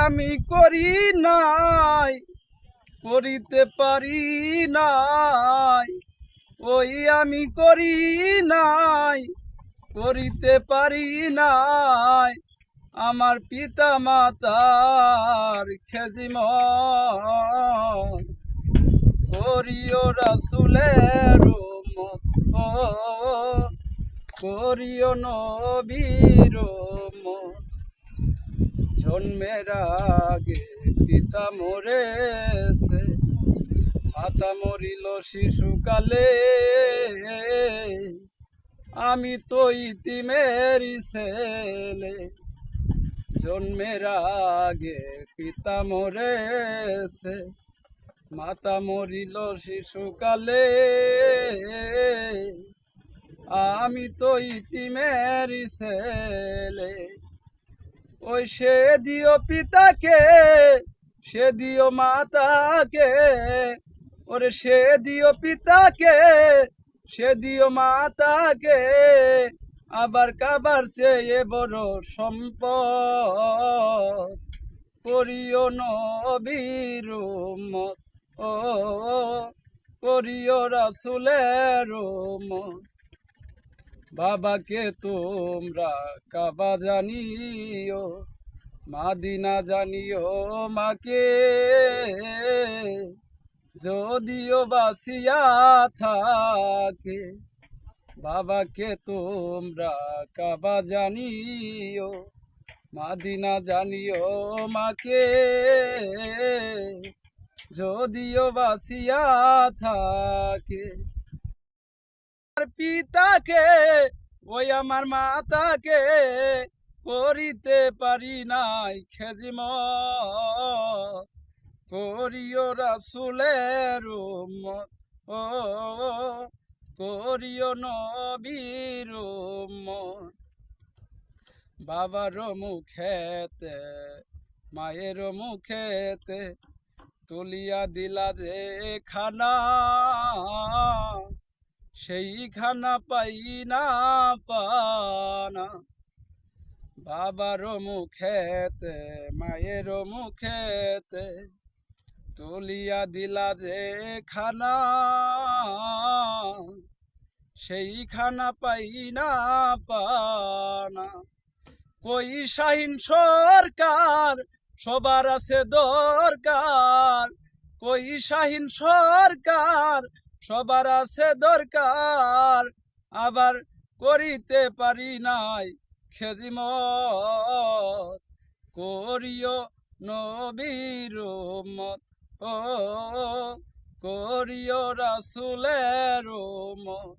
আমি করি নাই, করিতে পারি নাই। ওই আমি করি নাই, করিতে পারি নাই। আমার পিতা মাতার খেজিম করিও রাসুলের মত করিও নবীর জন্মের আগে পিতা মরেছে, মাতা মরিল শিশুকালে। আমি তো ইতিমেরি ছেলে, জন্মের আগে পিতা মরেছে, মাতা মরিল শিশুকালে। আমি তো ইতিমেরি ছেলে ওই সে দিও পিতাকে, সে দিও মাতাকে, ওরে সে দিও পিতাকে, সে দিও মাতাকে, আবার কাবার চেয়ে বড় সম্পদ করিও নবীর মত ও করিও রাসুলের মত বাবাকে তোমরা কাবা জানিও, মাদিনা জানিও মাকে। যদিও বাসিয়া থাকে, বাবাকে তোমরা কাবা জানিও, মাদিনা জানিও মাকে। যদিও বাসিয়া থাকে পিতাকে ওই আমার মাতাকে করিতে পারি নাই খেজিম করিও রাসুলের ও করিও নবীর। বাবার মুখেতে, মায়ের মুখেতে তুলিয়া দিলা যে খানা। সেই খানা পাই না পানা। বাবার মুখেতে, মায়ের মুখেতে তুলিয়া দিলা যে খানা। সেই খানা পাই না পানা। কই শাহিন সরকার, সবার আছে দরকার। কই শাহিন সরকার সবার আছে দরকার, আবার করিতে পারি নাই খেজিমত করিও নবীর মত ও করিও রাসুলের মত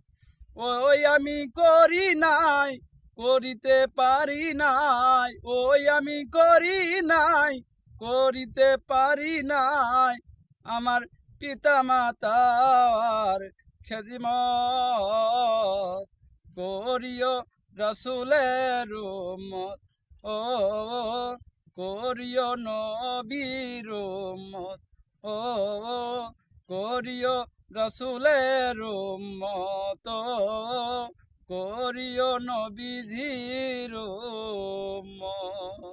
ওই আমি করি নাই, করিতে পারি নাই, ওই আমি করি নাই, করিতে পারি নাই। আমার পিতা মাতার খেজিমত করিও রসুলের মত ও করিও নবীর মত ও করিও রসুলের মত করিও নবীজির মত